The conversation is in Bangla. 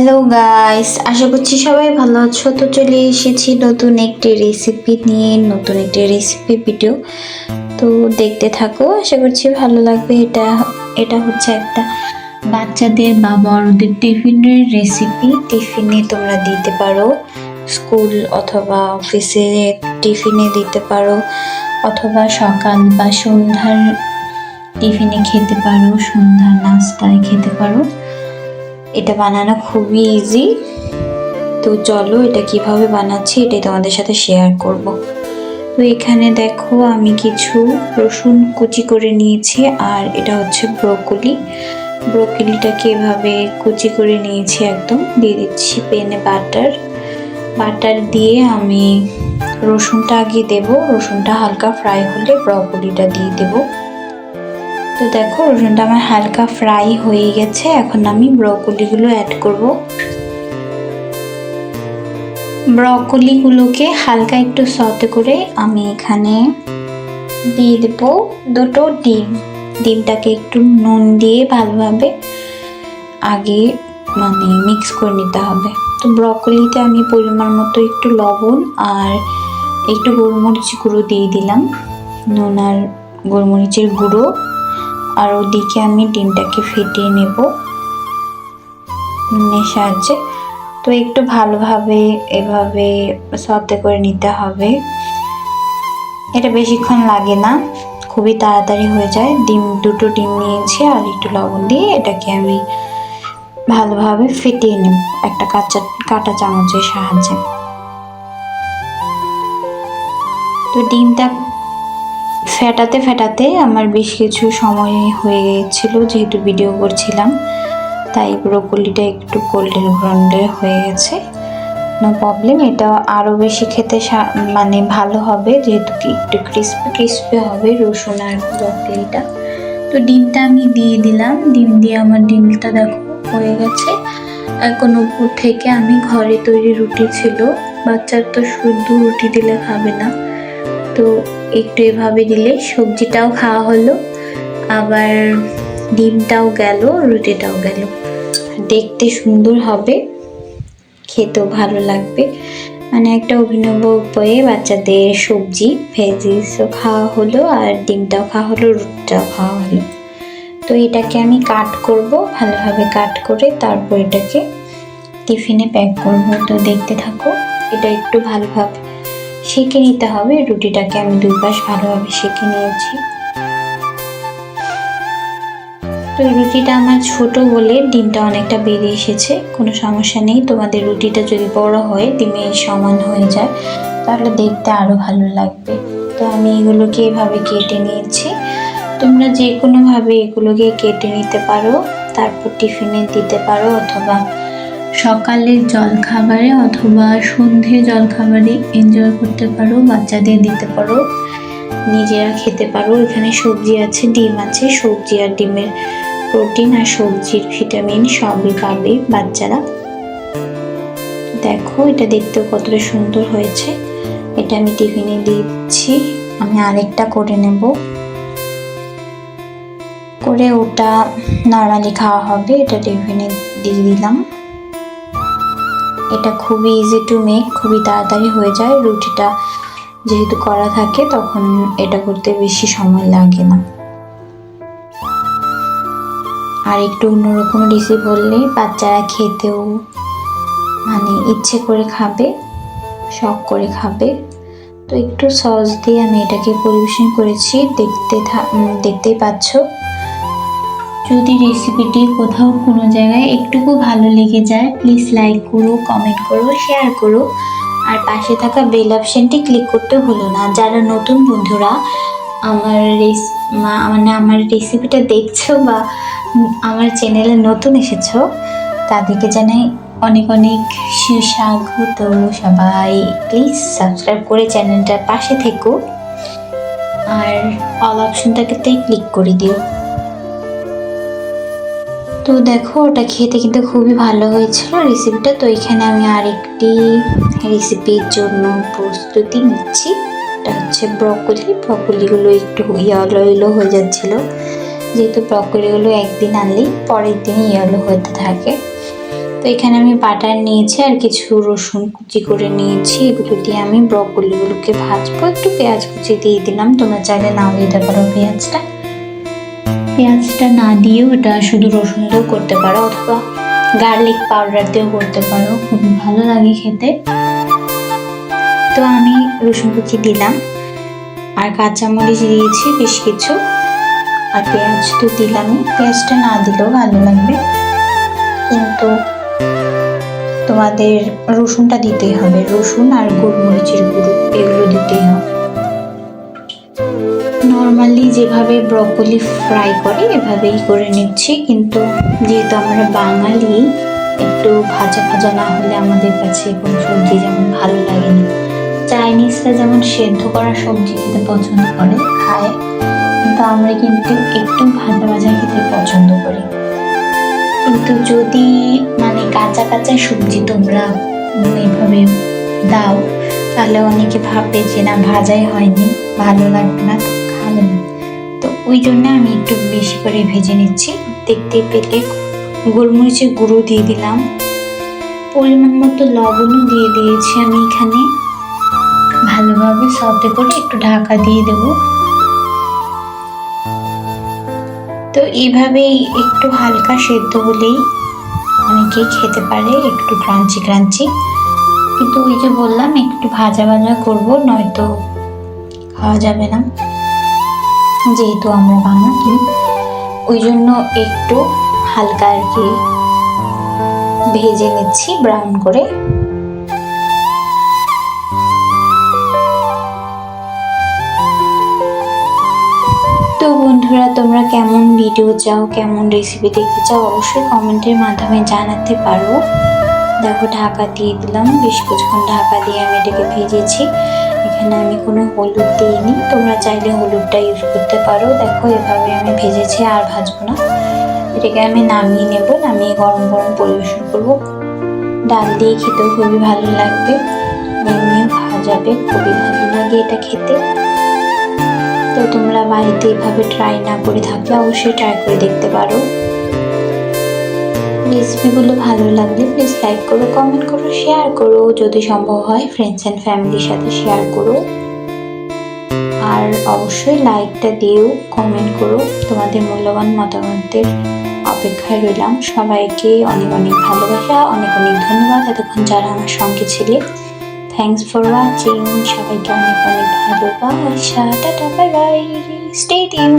হ্যালো গাইস আশা করছি সবাই ভালো আছো। তো চলে এসেছি নতুন একটি রেসিপি নিয়ে, নতুন একটি রেসিপি ভিডিও তো দেখতে থাকো। আশা করছি ভালো লাগবে। এটা এটা হচ্ছে একটা বাচ্চাদের বা বড়দের টিফিনের রেসিপি টিফিনে তোমরা দিতে পারো স্কুল অথবা অফিসে টিফিনে দিতে পারো অথবা সকাল বা সন্ধ্যার টিফিনে খেতে পারো, সন্ধ্যার নাস্তায় খেতে পারো। এটা বানানো খুবই ইজি তো চলো এটা কীভাবে বানাচ্ছি এটাই তোমাদের সাথে শেয়ার করব। তো এখানে দেখো আমি কিছু রসুন কুচি করে নিয়েছি আর এটা হচ্ছে ব্রোকলি ব্রোকলিটাকে এভাবে কুচি করে নিয়েছি একদম। দিয়ে দিচ্ছি পেনে বাটার বাটার দিয়ে আমি রসুনটা আগে দেবো। রসুনটা হালকা ফ্রাই হলে ব্রকলিটা দিয়ে দেবো। তো দেখো, রসুনটা আমার হালকা ফ্রাই হয়ে গেছে। এখন আমি ব্রকলিগুলো অ্যাড করব। ব্রকলিগুলোকে হালকা একটু সতে করে আমি এখানে দিয়ে দেব দুটো ডিম। ডিমটাকে একটু নুন দিয়ে ভালোভাবে আগে মানে মিক্স করে নিতে হবে। তো ব্রকলিতে আমি পরিমাণ মতো একটু লবণ আর একটু গোলমরিচ গুঁড়ো দিয়ে দিলাম। নুন আর গোলমরিচের গুঁড়ো। আর ওদিকে আমি ডিমটাকে ফেটিয়ে নেব। সাহায্যে। তো একটু ভালোভাবে এভাবে সতে করে নিতে হবে। এটা বেশিক্ষণ লাগে না, খুবই তাড়াতাড়ি হয়ে যায়। ডিম, দুটো ডিম নিয়েছি আর একটু লবণ দিয়ে এটাকে আমি ভালোভাবে ফেটিয়ে নেব একটা কাঁচা, কাঁটা চামচের সাহায্যে। তো ডিমটা ফেটাতে ফেটাতে আমার বেশ কিছু সময় হয়ে গেছিল যেহেতু ভিডিও করছিলাম। তাই ব্রোকলিটা একটু গোল্ডেন ব্রাউন্ডের হয়ে গেছে। নো প্রবলেম এটা আরও বেশি খেতে মানে ভালো হবে, যেহেতু একটু ক্রিস্পি ক্রিস্পি হবে রসুন আর ব্রোকলিটা তো ডিমটা আমি দিয়ে দিলাম, ডিম দিয়ে আমার ডিমটা দেখো হয়ে গেছে। এখন উপর থেকে আমি ঘরে তৈরি রুটি ছিল, বাচ্চার তো শুধু রুটি দিলে খাবে না। তো একটু এভাবে দিলে সবজিটাও খাওয়া হলো, আবার ডিমটাও গেল, রুটিটাও গেল। দেখতে সুন্দর হবে, খেতেও ভালো লাগবে। মানে একটা অভিনব উপায়ে বাচ্চাদের সবজি ভেজিসও খাওয়া হলো, আর ডিমটাও খাওয়া হলো, রুটিটাও খাওয়া হলো। তো এটাকে আমি কাট করব, ভালোভাবে কাট করে তারপর এটাকে টিফিনে প্যাক করব। তো দেখতে থাকো, এটা একটু ভালোভাবে সেঁকে নিতে হবে। রুটিটাকে আমি দুই পাশ ভালোভাবে সেঁকে নিয়েছি। তো রুটিটা আমার ছোট বলে ডিমটা অনেকটা বেরিয়ে এসেছে। কোনো সমস্যা নেই। তোমাদের রুটিটা যদি বড় হয়, ডিমে সমান হয়ে যায়, তাহলে দেখতে আরও ভালো লাগবে। তো আমি এগুলোকে এভাবে কেটে নিয়েছি। তোমরা যে কোনোভাবে এগুলোকে কেটে নিতে পারো, তারপর টিফিনে দিতে পারো অথবা সকালের জলখাবারে অথবা সন্ধে জলখাবারে এনজয় করতে পারো, বাচ্চাদের দিতে পারো, নিজেরা খেতে পারো। এখানে সবজি আছে, ডিম আছে, সবজি আর ডিমের প্রোটিন আর সবজির ভিটামিন সবই পাবে বাচ্চারা। দেখো, এটা দেখতেও কতটা সুন্দর হয়েছে। এটা আমি টিফিনে দিচ্ছি, আমি আরেকটা করে নেব। করে ওটা নর্মালি খাওয়া হবে, এটা টিফিনে দিয়ে দিলাম। এটা খুবই ইজি টু মেক খুবই তাড়াতাড়ি হয়ে যায়। রুটিটা যেহেতু করা থাকে, তখন এটা করতে বেশি সময় লাগে না। আর একটু অন্যরকম রেসিপি বললে বাচ্চারা খেতেও মানে ইচ্ছে করে খাবে, শখ করে খাবে। তো একটু সস দিয়ে আমি এটাকে পরিবেশন করেছি। দেখতে দেখতেই পাচ্ছ। যদি রেসিপিটি কোথাও কোনো জায়গায় একটুকু ভালো লেগে যায় প্লিজ লাইক করো কমেন্ট করো শেয়ার করো। আর পাশে থাকা বেল অপশানটি ক্লিক করতে হলো না। যারা নতুন বন্ধুরা, আমার রেস মানে আমার রেসিপিটা দেখছ বা আমার চ্যানেলে নতুন এসেছ, তাদেরকে জানাই অনেক অনেক সুস্বাগত সবাই। প্লিজ সাবস্ক্রাইব করে চ্যানেলটার পাশে থেকো। আর অল অপশনটাকে ক্লিক করে দিও। তো দেখো, ওটা খেতে কিন্তু খুবই ভালো হয়েছিল। রেসিপিটা তো এখানে আমি আরেকটি রেসিপির জন্য প্রস্তুতি নিচ্ছি। এটা হচ্ছে ব্রকলি ব্রকলিগুলো একটু ইয়েলো ইয়েলো হয়ে যাচ্ছিল। যেহেতু ব্রকলিগুলো একদিন আনলেই পরের দিন ইয়েলো হতে থাকে। তো এখানে আমি বাটার নিয়েছি আর কিছু রসুন কুচি করে নিয়েছি। এগুলো দিয়ে আমি ব্রকলিগুলোকে ভাজবো। একটু পেঁয়াজ কুচি দিয়ে দিলাম। তোমরা চাইলে নাও দিতে পারো পেঁয়াজটা। পেঁয়াজটা না দিয়েও এটা শুধু রসুন দিয়েও করতে পারো অথবা গার্লিক পাউডার দিয়েও করতে পারো। খুব ভালো লাগে খেতে। তো আমি রসুন কুচি দিলাম। আর কাঁচামরিচ দিয়েছি বেশ কিছু। আর পেঁয়াজ তো দিলামই। পেঁয়াজটা না দিলেও ভালো লাগবে। কিন্তু তোমাদের রসুনটা দিতেই হবে। রসুন আর গোলমরিচের গুঁড়ো এগুলো দিতেই হবে। নর্মালি যেভাবে ব্রকলি ফ্রাই করে, এভাবেই করে নিচ্ছি। কিন্তু যেহেতু আমরা বাঙালি, একটু ভাজা ভাজা না হলে আমাদের কাছে কোনো সবজি যেমন ভালো লাগে না। চাইনিজরা যেমন সেদ্ধ করা সবজি খেতে পছন্দ করে, খায়। কিন্তু আমরা কিন্তু একটু ভাজা ভাজা খেতে পছন্দ করি। কিন্তু যদি মানে কাঁচা কাঁচা সবজি তোমরা এভাবে দাও, তাহলে অনেকে ভাববে যে না, ভাজাই হয়নি, ভালো লাগবে না। ওই জন্য আমি একটু বেশি করে ভেজে নিচ্ছি। দেখতে পেতে গোলমরিচের গুঁড়ো দিয়ে দিলাম। পরিমাণ মতো লবণও দিয়ে দিয়েছি আমি এখানে। ভালোভাবে সতে করে একটু ঢাকা দিয়ে দেবো। তো এইভাবেই একটু হালকা সেদ্ধ হলেই অনেকেই খেতে পারে, একটু ক্রাঞ্চি ক্রাঞ্চি। কিন্তু ওই যে বললাম, একটু ভাজা ভাজা করব, নয়তো খাওয়া যাবে না। যেহেতু আমরা বাঙালি ওই জন্য একটু হালকা আর কি ভেজে নিচ্ছি ব্রাউন করে। তো বন্ধুরা, তোমরা কেমন ভিডিও চাও, কেমন রেসিপি দেখতে চাও, অবশ্যই কমেন্টের মাধ্যমে জানাতে পারো। দেখো, ঢাকা দিয়ে দিলাম। বেশ কিছুক্ষণ ঢাকা দিয়ে আমি এটাকে ভেজেছি। এখানে আমি কোনো হলুদ দিইনি। তোমরা চাইলে হলুদটা ইউজ করতে পারো। দেখো, এভাবে আমি ভেজেছি, আর ভাজবো না। এটাকে আমি নামিয়ে নেব, নামিয়ে গরম গরম পরিবেশন করব। ডাল দিয়ে খেতেও খুবই ভালো লাগবে। খাওয়া যাবে, খুবই ভালো লাগে এটা খেতে। তো তোমরা বাড়িতে এভাবে ট্রাই না করে থাকলে অবশ্যই ট্রাই করে দেখতে পারো। রেসিপিগুলো ভালো লাগলে প্লিজ লাইক করো কমেন্ট করো শেয়ার করো। যদি সম্ভব হয় ফ্রেন্ডস অ্যান্ড ফ্যামিলির সাথে শেয়ার করো। আর অবশ্যই লাইকটা দিও কমেন্ট করো। তোমাদের মূল্যবান মতামতের অপেক্ষায় রইলাম। সবাইকে অনেক অনেক ভালোবাসা, অনেক অনেক ধন্যবাদ এতক্ষণ যারা আমার সঙ্গে ছিলে। থ্যাংকস ফর ওয়াচিং সবাইকে অনেক অনেক ভালোবাসা। Tata bye bye stay tune